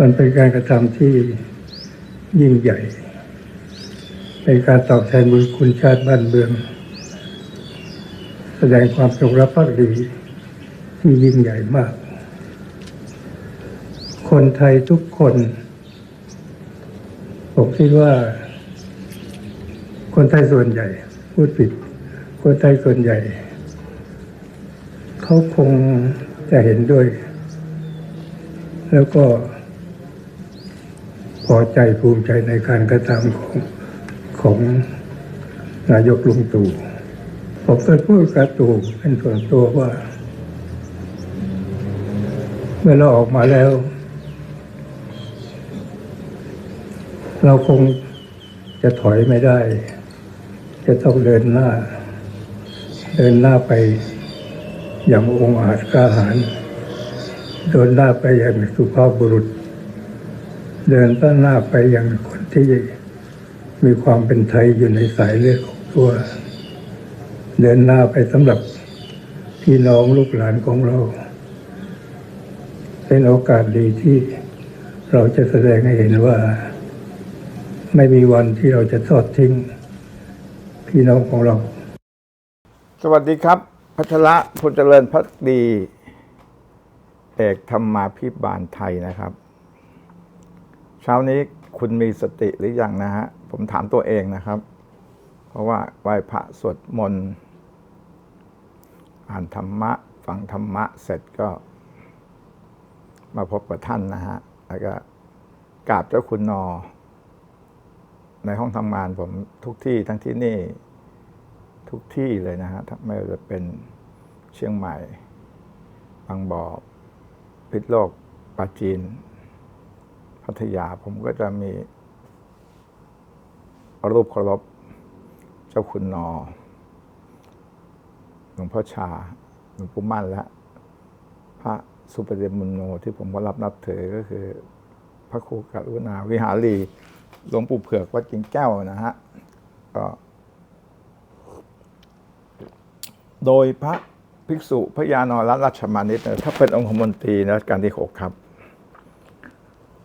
มันเป็นการกระทำที่ยิ่งใหญ่ เป็นการตอบแทนบุญคุณชาติบ้านเมือง แสดงความจงรักภักดีที่ยิ่งใหญ่มาก คนไทยทุกคนผมคิดว่า คนไทยส่วนใหญ่ พูดผิด คนไทยส่วนใหญ่ เขาคงจะเห็นด้วย แล้วก็ พอใจภูมิใจในการกระทำของของนายกลุงตู่ผมเคยพูดกับตู่เป็นส่วนตัวว่า เมื่อเราออกมาแล้ว เราคงจะถอยไม่ได้ จะต้องเดินหน้า เดินหน้าไปอย่างองอาจกล้าหาญเดินหน้าไปอย่างสุภาพบุรุษ เดินต้นหน้าไปอย่างคนที่มีความเป็นไทยอยู่ในสายเลือดของตัว เดินหน้าไปสำหรับพี่น้องลูกหลานของเรา เป็นโอกาสดีที่เราจะแสดงให้เห็นว่า ไม่มีวันที่เราจะทอดทิ้ง พี่น้องของเรา สวัสดีครับ พัชระพลเจริญพักดี เอกธรรมาพิบาลไทยนะครับ เช้านี้คุณมีสติหรือยังนะฮะ ผมถามตัวเองนะครับ เพราะว่าไหว้พระสวดมนต์อ่านธรรมะ ฟังธรรมะเสร็จก็ มาพบกับท่านนะฮะ แล้วก็กราบเจ้าคุณนอ ในห้องทำงานผมทุกที่ทั้งที่นี่ ทุกที่เลยนะฮะไม่ว่าจะเป็นเชียงใหม่บางบ่อพิษโลกปราจีน พัทยา ผมก็จะมี รูปเคารพเจ้าคุณนอหลวงพ่อชาหลวงปู่มั่นและ พระสุปเดชมุนโนที่ผมก็รับนับถือก็คือ พระครูกรุณาวิหารีหลวงปู่เผือกวัดกิ่งแก้วนะฮะก็โดยพระภิกษุพระยานรรัชมานิตถ้าเป็นองคมนตรีนรัชกาลที่หกครับ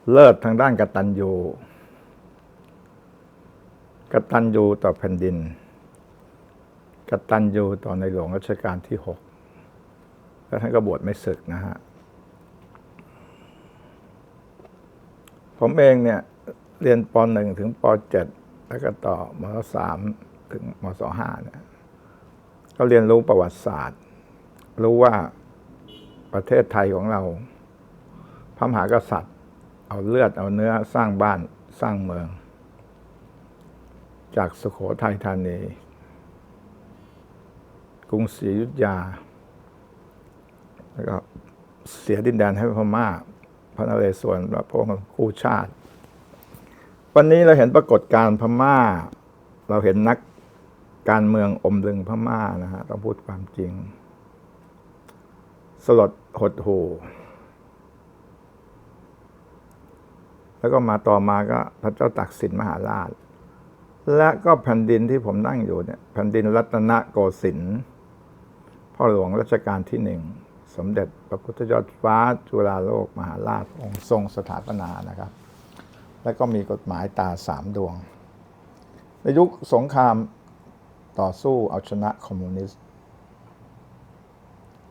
เลิศทางด้านกตัญญูกตัญญูต่อแผ่นดิน กตัญญูต่อในหลวงรัชกาลที่หกแล้วท่านก็บวชไม่ศึกนะฮะ ผมเองเนี่ย เรียนป .1 ถึงป .7 แล้วก็ต่อม .3 ถึงม .5 เนี่ย ก็เรียนรู้ประวัติศาสตร์ รู้ว่าประเทศไทยของเรา พระมหากษัตริย์ เอาเลือดเอาเนื้อสร้างบ้านสร้างเมือง จากสุโขทัยธานี กรุงศรีอยุธยา แล้วก็เสียดินแดนให้พม่าพระนเรศวรและพระองค์คู่ชาติ วันนี้เราเห็นปรากฏการณ์พม่า เราเห็นนักการเมืองอมลึงพม่านะฮะต้องพูดความจริง สลดหดหู่ แล้วก็มาต่อมาก็พระเจ้าตักสินมหาราช และก็แผ่นดินที่ผมนั่งอยู่เนี่ยแผ่นดินรัตนโกสินทร์พ่อหลวงรัชกาลที่หนึ่งสมเด็จพระพุทธยอดฟ้าจุฬาโลกมหาราชองค์ทรงสถาปนานะครับ แล้วก็มีกฎหมายตาสามดวง ในยุคสงครามต่อสู้เอาชนะคอมมิวนิสต์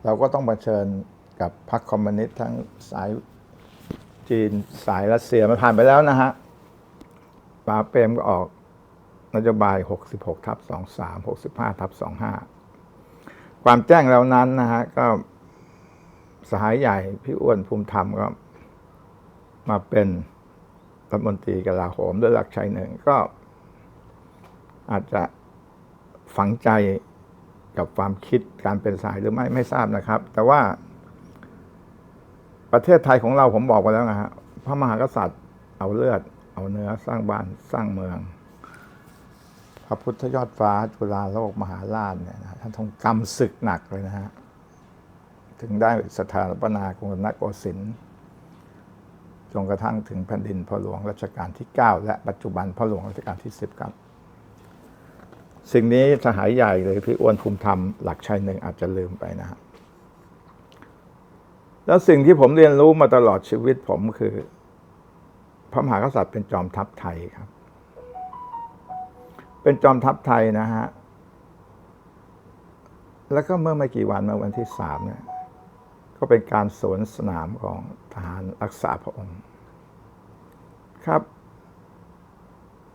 เราก็ต้องเผชิญกับพรรคคอมมิวนิสต์ทั้งสาย จีนสายรัสเซียมันผ่านไปแล้วนะฮะป๋าเปรมก็ออกนโยบาย 66ทับ23 65ทับ25 ความแจ้งแล้วนั้นนะฮะก็สหายใหญ่พี่อ้วนภูมิธรรมก็มาเป็นรัฐมนตรีกลาโหมด้วยหลักชัยหนึ่งก็อาจจะฝังใจกับความคิดการเป็นสายหรือไม่ไม่ทราบนะครับ แต่ว่า ประเทศไทยของเราผมบอกไปแล้วนะฮะพระมหากษัตริย์ เอาเลือด เอาเนื้อสร้างบ้านสร้างเมือง พระพุทธยอดฟ้าจุฬาโลกมหาราชเนี่ยนะท่านทงกรรมศึกหนักเลยนะฮะถึงได้สถาปนากรุงรัตนโกสินทร์จนกระทั่งถึงแผ่นดินพหลวงรัชกาลที่ 9 และปัจจุบันพหลวงรัชกาลที่ 10 ครับ สิ่งนี้สหายใหญ่เลยพี่อ้วนภูมิธรรมหลักชัยหนึ่งอาจจะลืมไปนะฮะ แล้วสิ่งที่ผมเรียนรู้มาตลอดชีวิตผมคือ พระมหากษัตริย์เป็นจอมทัพไทยครับ เป็นจอมทัพไทยนะฮะ แล้วก็เมื่อไม่กี่วันเมื่อวันที่สามเนี่ย ก็เป็นการสวนสนามของทหารรักษาพระองค์ ครับ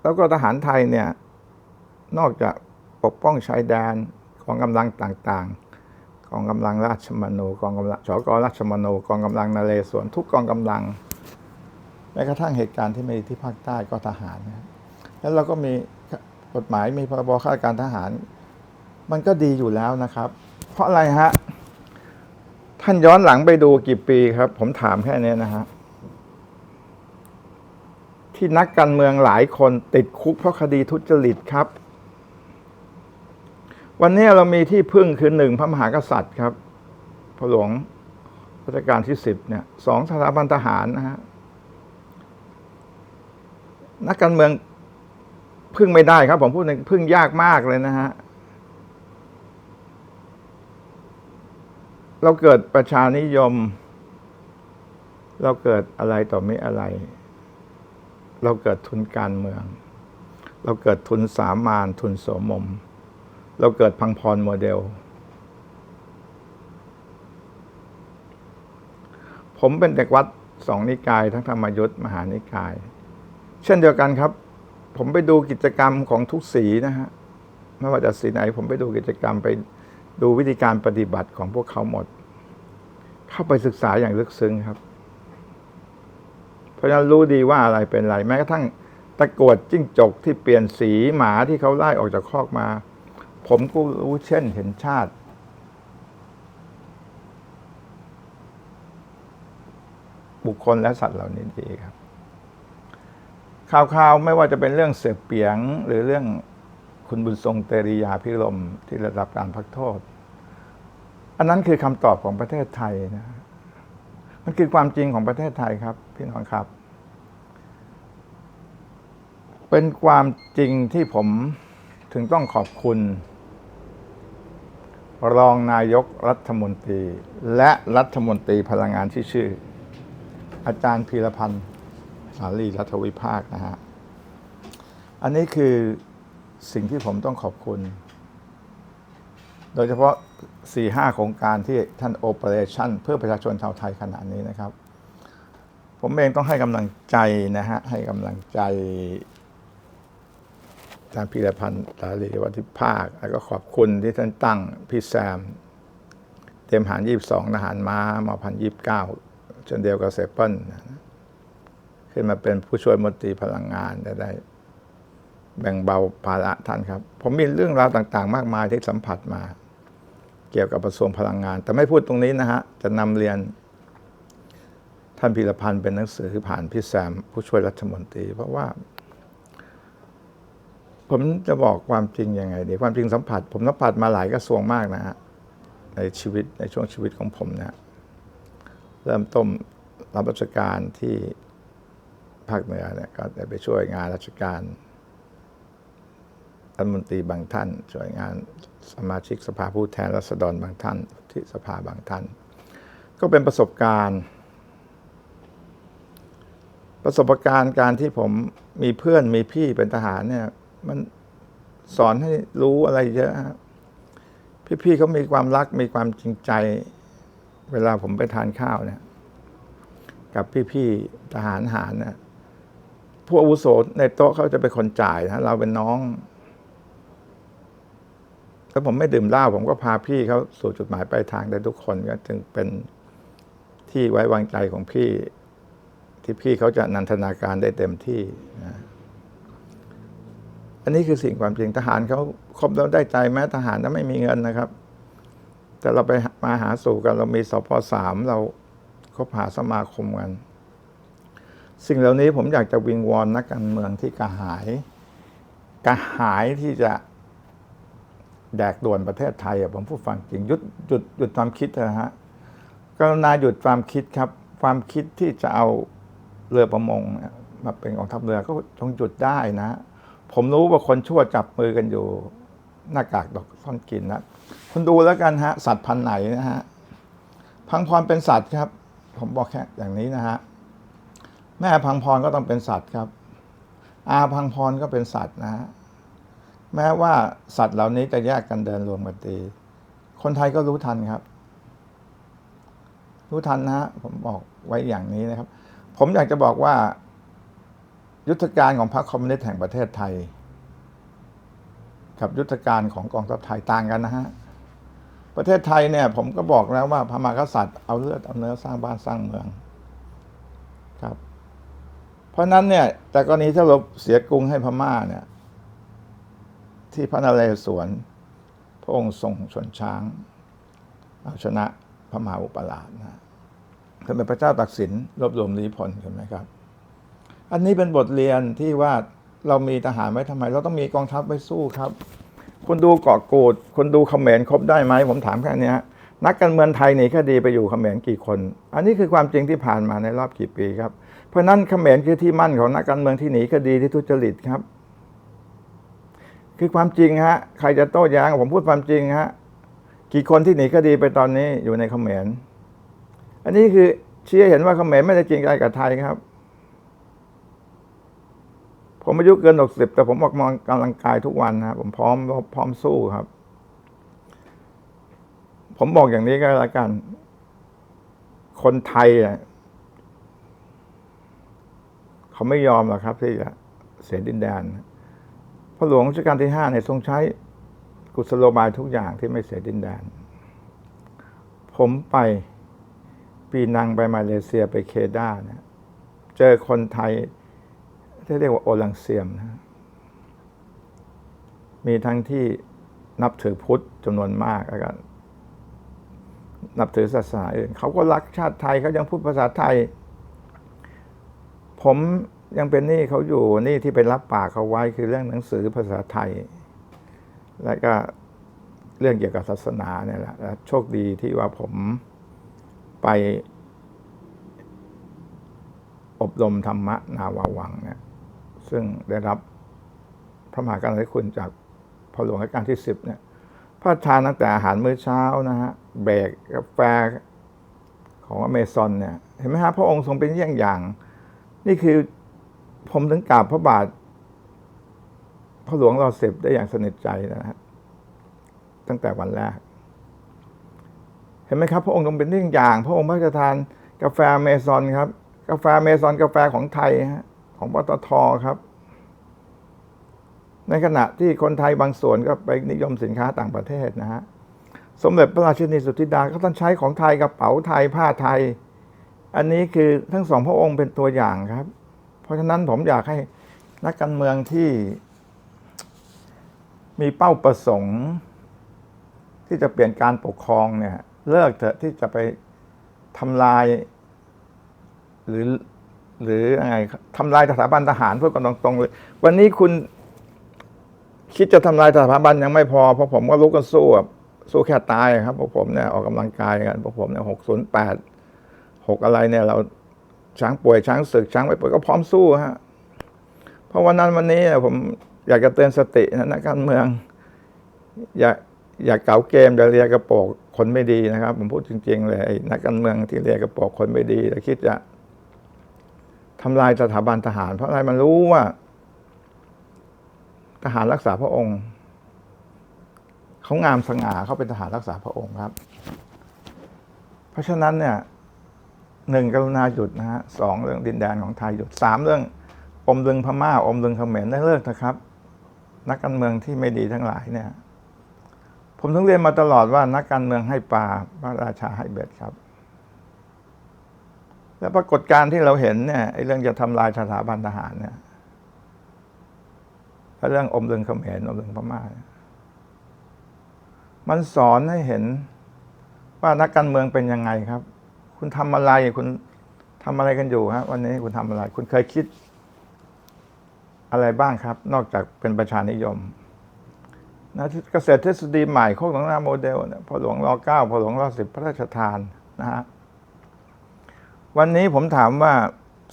แล้วก็ทหารไทยเนี่ย นอกจากปกป้องชายแดนของกำลังต่างๆ กองกำลังราชมนูกองกำลังชกราชมนูกองกำลังนาเรศวรทุกกองกำลังแม้กระทั่งเหตุการณ์ที่มีที่ภาคใต้ก็ทหารนะแล้วเราก็มีกฎหมายมีพรบข้าราชการทหาร มันก็ดีอยู่แล้วนะครับ เพราะอะไรฮะ ท่านย้อนหลังไปดูกี่ปีครับ ผมถามแค่นี้นะฮะที่นักการเมืองหลายคนติดคุกเพราะคดีทุจริตครับ วันนี้เรามีที่พึ่งคือหนึ่งพระมหากษัตริย์ครับ พระหลวงรัชกาลที่สิบเนี่ยสองสถาบันทหารนะฮะนักการเมืองพึ่งไม่ได้ครับ ผมพูดหนึ่งพึ่งยากมากเลยนะฮะเราเกิดประชานิยม เราเกิดอะไรต่อไม่อะไร เราเกิดทุนการเมือง เราเกิดทุนสามานทุนโสมม เราเกิดพังพรโมเดล ผมเป็นเด็กวัดสองนิกาย ทั้งธรรมยุทธ์มหานิกาย เช่นเดียวกันครับ ผมไปดูกิจกรรมของทุกสีนะฮะไม่ว่าจะสีไหน ผมไปดูกิจกรรมไปดูวิธีการปฏิบัติของพวกเขาหมด เข้าไปศึกษาอย่างลึกซึ้งครับ เพราะฉะนั้นรู้ดีว่าอะไรเป็นอะไร แม้กระทั่งตะกรวดจิ้งจกที่เปลี่ยนสีหมาที่เขาไล่ออกจากคอกมา ผมก็รู้เช่นเห็นชาติ บุคคลและสัตว์เหล่านี้ดีครับ ข่าวๆ ไม่ว่าจะเป็นเรื่องเสือเปียง หรือเรื่องคุณบุญทรงเตรียาพิรมที่ระดับการพักโทษ อันนั้นคือคำตอบของประเทศไทยนะมันคือความจริงของประเทศไทยครับ พี่น้องครับ เป็นความจริงที่ผมถึงต้องขอบคุณ รองนายกรัฐมนตรี และรัฐมนตรีพลังงานที่ชื่อ อาจารย์พีรพันธ์สาลีรัฐวิภาคนะฮะ อันนี้คือสิ่งที่ผมต้องขอบคุณ โดยเฉพาะ 4-5 โครงการที่ท่านโอเปอเรชั่นเพื่อประชาชนชาวไทยขนาดนี้นะครับ ผมเองต้องให้กำลังใจนะฮะ ให้กำลังใจ อาจารย์พีรพันธ์สาลีรัฐวิภาค แล้วก็ขอบคุณที่ท่านตั้งพี่แซม เตรียมหาร22ทหารม้ามาพันยี่สิบเก้าเช่นเดียวกับเซเปิลขึ้นมาเป็นผู้ช่วยมนตรีพลังงานได้ได้ แบ่งเบาภาระท่านครับ ผมมีเรื่องราวต่างๆ มากมายที่สัมผัสมา เกี่ยวกับกระทรวงพลังงาน แต่ไม่พูดตรงนี้นะฮะ จะนำเรียนท่านพีรพันธ์เป็นหนังสือผ่านพี่แซมผู้ช่วยรัฐมนตรี เพราะว่า ผมจะบอกความจริงยังไงดีความจริงสัมผัส ผมสัมผัสมาหลายกระทรวงมากนะฮะในชีวิตในช่วงชีวิตของผมนะฮะเริ่มต้นรับราชการที่ภาคเหนือเนี่ยก็ได้ไปช่วยงานราชการรัฐมนตรีบางท่าน ช่วยงานสมาชิกสภาผู้แทนราษฎรบางท่านที่สภาบางท่าน ก็เป็นประสบการณ์ ประสบการณ์การที่ผมมีเพื่อนมีพี่เป็นทหารเนี่ย มันสอนให้รู้อะไรเยอะฮะพี่ๆเขามีความรักมีความจริงใจ เวลาผมไปทานข้าวเนี่ย กับพี่ๆทหารหารนะผู้อาวุโสในโต๊ะเขาจะเป็นคนจ่ายนะเราเป็นน้องถ้าผมไม่ดื่มเหล้าผมก็พาพี่เขาสู่จุดหมายปลายทางได้ทุกคนก็จึงเป็นที่ไว้วางใจของพี่ ที่พี่เขาจะนันทนาการได้เต็มที่นะ อันนี้คือสิ่งความจริงทหารเขาครบแล้วได้ใจแม้ทหารนั้นไม่มีเงินนะครับ แต่เราไปมาหาสู่กัน เรามีสพสามเราคบหาสมาคมกัน สิ่งเหล่านี้ผมอยากจะวิงวอนนักการเมืองที่กระหายกระหายที่จะแดกด่วนประเทศไทยอะผมพูดฟังจริงหยุดหยุดหยุดความคิดนะฮะกรุณาหยุดความคิดครับ ความคิดที่จะเอาเรือประมงมาเป็นกองทัพเรือก็ต้องหยุดได้นะ ผมรู้ว่าคนชั่วจับมือกันอยู่ หน้ากากดอกซ่อนกินนะคุณดูแล้วกันฮะ สัตว์พันธุ์ไหนนะฮะพังพรเป็นสัตว์ครับ ผมบอกแค่อย่างนี้นะฮะแม่พังพรก็ต้องเป็นสัตว์ครับ อาพังพรก็เป็นสัตว์นะฮะแม้ว่าสัตว์เหล่านี้จะแยกกันเดินรวมกันตีคนไทยก็รู้ทันครับ รู้ทันนะฮะผมบอกไว้อย่างนี้นะครับ ผมอยากจะบอกว่า ยุทธการของพรรคคอมมิวนิสต์แห่งประเทศไทย กับยุทธการของกองทัพไทยต่างกันนะฮะประเทศไทยเนี่ย ผมก็บอกแล้วว่าพระมหากษัตริย์เอาเลือดเอาเนื้อสร้างบ้านสร้างเมืองครับ เพราะนั้นเนี่ย แต่กรณีถ้าเราเสียกรุงให้พม่าเนี่ย ที่พระนเรศวรพระองค์ทรงชนช้าง เอาชนะพระมหาอุปราชนะท่านเป็นพระเจ้าตักสินรวบรวมลี้พลใช่ไหมครับ อันนี้เป็นบทเรียนที่ว่าเรามีทหารไว้ทำไม เราต้องมีกองทัพไว้สู้ครับ คุณดูเกาะกูดคุณดูเขมรครบได้ไหมผมถามแค่นี้นักการเมืองไทยหนีคดีไปอยู่เขมรกี่คน อันนี้คือความจริงที่ผ่านมาในรอบกี่ปีครับ เพราะนั้นเขมรคือที่มั่นของนักการเมืองที่หนีคดีที่ทุจริตครับ คือความจริงฮะใครจะโต้แย้งผมพูดความจริงฮะกี่คนที่หนีคดีไปตอนนี้อยู่ในเขมรอันนี้คือเชี้ให้เห็นว่าเขมรไม่ได้จริงใจกับไทยครับ ผมอายุเกินหกสิบแต่ผมออกมากำลังกายทุกวันนะผมพร้อมพร้อมสู้ครับ ผมบอกอย่างนี้ก็แล้วกัน คนไทยอะเขาไม่ยอมหรอกครับ ที่จะเสียดินแดนพระหลวงรัชกาลที่ห้าเนี่ยทรงใช้กุศโลบายทุกอย่างที่ไม่เสียดินแดน ผมไปปีนังไปมาเลเซียไปเคดาเนี่ยเจอคนไทย ที่เรียกว่าโอลังเซียมนะมีทั้งที่นับถือพุทธจำนวนมากแล้วก็นับถือศาสนาอื่นเขาก็รักชาติไทยเขายังพูดภาษาไทย ผมยังเป็นหนี้เขาอยู่หนี่ที่ไปรับปากเขาไว้คือเรื่องหนังสือภาษาไทย แล้วก็เรื่องเกี่ยวกับศาสนาเนี่ยแหละแล้วโชคดีที่ว่าผมไปอบรมธรรมะนาวาวังเนี่ย ซึ่งได้รับพระมหากรุณาธิคุณจากพระหลวงรัชกาลที่สิบเนี่ยพระราชทานตั้งแต่อาหารมื้อเช้านะฮะเบรกกาแฟของอเมซอนเนี่ยเห็นไหมฮะพระองค์ทรงเป็นเยี่ยงอย่าง นี่คือผมถึงกราบพระบาท พระหลวงรอสิบได้อย่างสนิทใจนะฮะตั้งแต่วันแรก เห็นไหมครับ พระองค์ทรงเป็นเยี่ยงอย่าง พระองค์พระราชทานกาแฟอเมซอนครับ กาแฟเมซอนกาแฟของไทยฮะ ของปตทครับ ในขณะที่คนไทยบางส่วนก็ไปนิยมสินค้าต่างประเทศนะฮะสมเด็จพระราชินีสุทธิดาก็ต้องใช้ของไทยกระเป๋าไทยผ้าไทย อันนี้คือทั้งสองพระองค์เป็นตัวอย่างครับ เพราะฉะนั้นผมอยากให้นักการเมืองที่ มีเป้าประสงค์ ที่จะเปลี่ยนการปกครองเนี่ย เลิกเถอะที่จะไปทำลาย หรือ หรือยังไงทำลายสถาบันทหารเพูดกันตรงๆเลย วันนี้คุณคิดจะทำลายสถาบันยังไม่พอเพราะผมก็ลุกกันสู้อะสู้แค่ตายครับพวกผมเนี่ยออกกำลังกายกันพวกผมเนี่ยหกศูนย์แปดหกอะไรเนี่ย เราช้างป่วยช้างศึกช้างไม่ป่วยก็พร้อมสู้ฮะเพราะวันนั้นวันนี้เนี่ยผมอยากจะเตือนสตินะนักการเมือง อย่าอย่าเก่าเกมอย่าเลียกระโปรงคนไม่ดีนะครับ ผมพูดจริง ๆ เลยนักการเมืองที่เลียกระโปรงคนไม่ดีแต่คิดจะ ทำลายสถาบันทหาร เพราะอะไรมันรู้ว่า ทหารรักษาพระองค์เขางามสง่าเขาเป็นทหารรักษาพระองค์ครับ เพราะฉะนั้นเนี่ยหนึ่งกรุณาหยุดนะฮะสองเรื่องดินแดนของไทยหยุดสามเรื่อง อมลึงพม่า อมลึงเขมรได้เลิกนะครับ นักการเมืองที่ไม่ดีทั้งหลายเนี่ย ผมต้องเรียนมาตลอดว่านักการเมืองให้ปลาพระราชาให้เบ็ดครับ และปรากฏการที่เราเห็นเนี่ยไอ้เรื่องจะทำลายสถาบันทหารเนี่ยและเรื่องอมลึงเขมรอมลึงพม่ามันสอนให้เห็นว่านักการเมืองเป็นยังไงครับ คุณทำอะไรคุณทำอะไรกันอยู่ฮะวันนี้คุณทำอะไร คุณเคยคิด อะไรบ้างครับ นอกจากเป็นประชานิยมนะเกษตรทฤษฎีใหม่โคกหนองนาโมเดลเนี่ยพอหลวงรอเก้าพอหลวงรอสิบพระราชทานนะฮะ วันนี้ผมถามว่า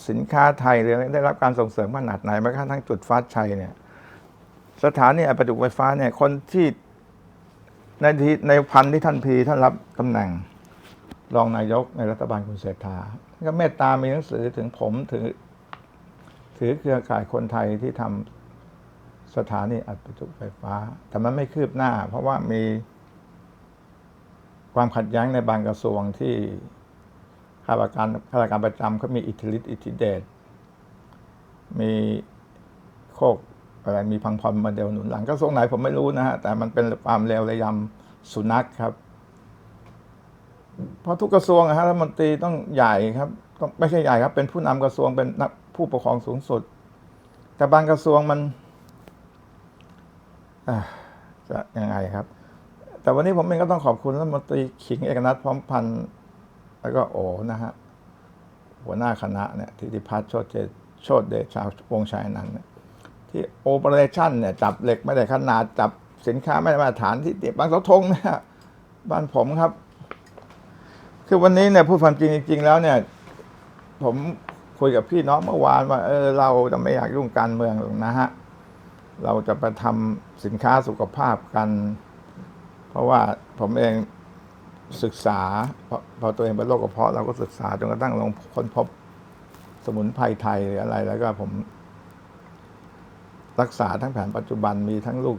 สินค้าไทยหรือได้รับการส่งเสริมขนาดไหนแม้กระทั่งจุดฟ้าชัยเนี่ยสถานีอัปจุไฟฟ้าเนี่ยคนที่ในที่ในพันที่ท่านพีท่านรับตำแหน่งรองนายกในรัฐบาลคุณเศรษฐาก็เมตตามีหนังสือถึงผมถึงคือเครือข่ายคนไทยที่ทำสถานีอัดประจุไฟฟ้า แต่มันไม่คืบหน้า เพราะว่ามีความขัดแย้งในบางกระทรวงที่ ข้าราชการข้าราชการประจำเขามีอิทธิฤทธิ์อิทธิเดชมีโคกอะไรมีพังพรมาเดลหนุนหลังกระทรวงไหนผมไม่รู้นะฮะแต่มันเป็นความเลวระยำสุนัขครับ เพราะทุกกระทรวงอะฮะรัฐมนตรีต้องใหญ่ครับต้องไม่ใช่ใหญ่ครับ เป็นผู้นำกระทรวงเป็นผู้ปกครองสูงสุด แต่บางกระทรวงมันอะจะยังไงครับ แต่วันนี้ผมเองก็ต้องขอบคุณรัฐมนตรีขิงเอกนัทพร้อมพันธ์ แล้วก็โอนะฮะหัวหน้าคณะเนี่ยทิติพัฒน์โชติเจโชติเดชาวงชัยนั้นเนี่ยที่โอเปอเรชั่นเนี่ยจับเหล็กไม่ได้ขนาดจับสินค้าไม่ได้มาตรฐานที่บางเสาธงเนี่ยบ้านผมครับ คือวันนี้เนี่ยพูดความจริงจริงแล้วเนี่ย ผมคุยกับพี่น้องเมื่อวานว่าเออเราจะไม่อยากยุ่งการเมืองหรอกนะฮะเราจะไปทำสินค้าสุขภาพกัน เพราะว่าผมเอง ศึกษาพอพอตัวเองเป็นโรคกระเพาะเราก็ศึกษาจนกระทั่งลงค้นพบสมุนไพรไทยหรืออะไร แล้วก็ผม รักษาทั้งแผนปัจจุบันมีทั้งลูก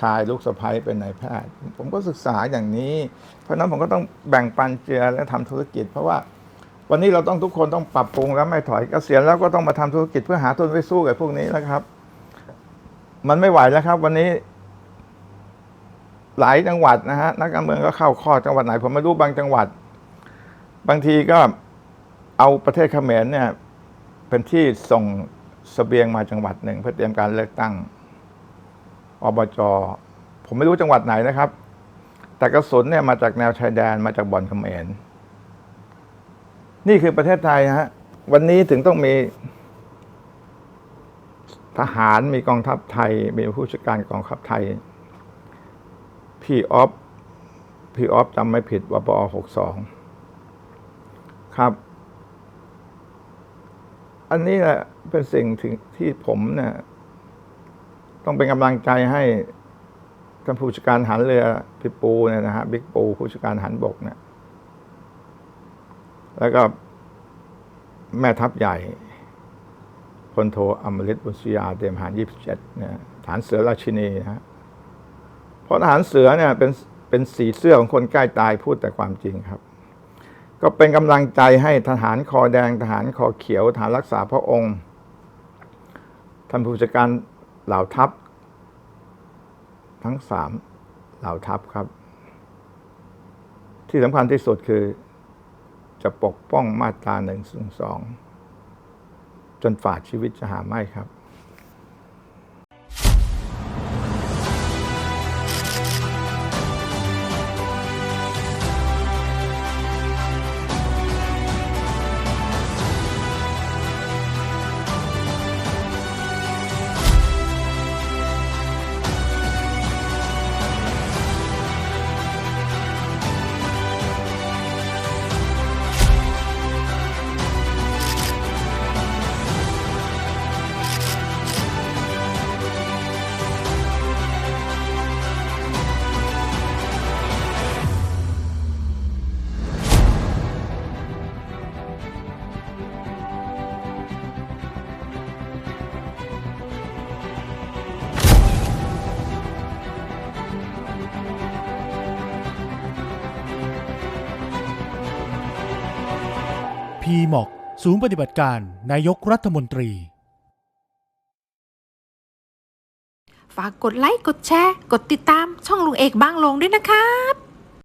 ชายลูกสะใภ้เป็นนายแพทย์ ผมก็ศึกษาอย่างนี้ เพราะนั้นผมก็ต้องแบ่งปันเจือและทำธุรกิจ เพราะว่าวันนี้เราต้องทุกคนต้องปรับปรุงแล้วไม่ถอยเกษียณแล้วก็ต้องมาทำธุรกิจเพื่อหาทุนไว้สู้กับพวกนี้แล้วครับ มันไม่ไหวแล้วครับ วันนี้ หลายจังหวัดนะฮะนักการเมืองก็เข้าข้อจังหวัดไหน ผมไม่รู้บางจังหวัด บางทีก็เอาประเทศเขมรเนี่ย เป็นที่ส่งสเสบียงมาจังหวัดหนึ่งเพื่อเตรียมการเลือกตั้งอบจผมไม่รู้จังหวัดไหนนะครับ แต่กระสุนเนี่ยมาจากแนวชายแดนมาจากบ่อนเขมรนี่คือประเทศไทยฮะวันนี้ถึงต้องมีทหารมีกองทัพไทย มีผู้จัดการกองทัพไทย พี่ออฟพี่ออฟจำไม่ผิดว่าปอหกสองครับ อันนี้แหละเป็นสิ่งถึงที่ผมเนี่ย ต้องเป็นกำลังใจให้ท่านผู้จัดการหันเรือพี่ปูเนี่ยนะฮะบิ๊กปูผู้จัดการหันบกเนี่ย แล้วก็แม่ทัพใหญ่พลโทอมฤตบุษยาเตรมหารยี่สิบเจ็ดเนี่ยฐานเสือราชินีนะฮะ เพราะทหารเสือเนี่ยเป็นเป็นสีเสื้อของคนใกล้ตายพูดแต่ความจริงครับ ก็เป็นกำลังใจให้ทหารคอแดงทหารคอเขียวทหารรักษาพระองค์ท่านผู้จัดการเหล่าทัพ ทั้งสามเหล่าทัพครับ ที่สำคัญที่สุดคือจะปกป้องมาตราหนึ่งสองจนฝ่าชีวิตจะหาไม่ครับีหมอกศูนย์ปฏิบัติการนายกรัฐมนตรี ฝากกดไลค์ กดแชร์ กดติดตามช่องลุงเอกบางลงด้วยนะครับ